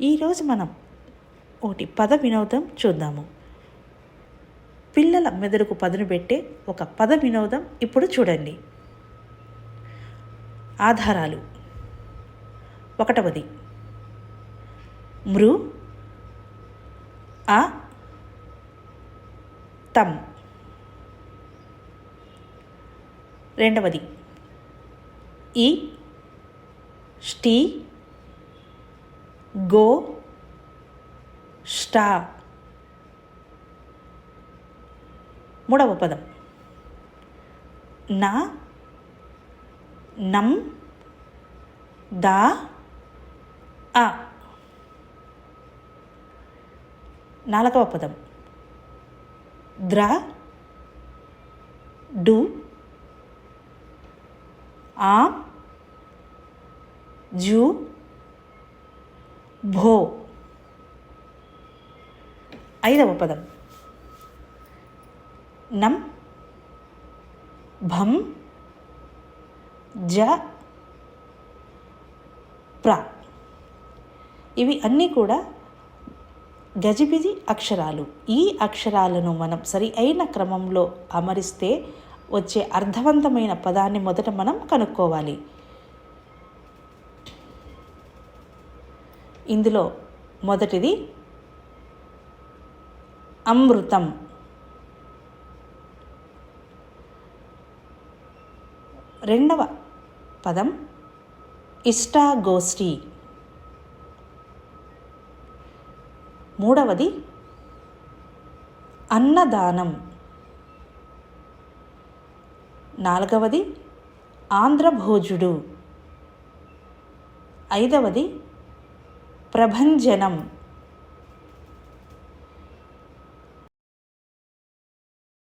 ఈరోజు మనం ఒకటి పద వినోదం చూద్దాము. పిల్లల మెదడుకు పదును పెట్టే ఒక పద వినోదం ఇప్పుడు చూడండి. ఆధారాలు. ఒకటవది. మృ ఆ తమ్ రెండవది. ఈ స్టీ గో స్టా. మూడవ పదం. నా నం దా ఆ. నాలుగవ పదం. ద్ర డు ఆ జూ భో. ఐదవ పదం. నం భం జ ప్ర. ఇవి అన్నీ కూడా గజిబిజి అక్షరాలు. ఈ అక్షరాలను మనం సరి అయిన క్రమంలో అమరిస్తే వచ్చే అర్థవంతమైన పదాన్ని మొదట మనం కనుక్కోవాలి. ఇందులో మొదటిది అమృతం. రెండవ పదం ఇష్టాగోష్ఠి. మూడవది అన్నదానం. నాలుగవది ఆంధ్రభోజుడు. ఐదవది प्रभंजनम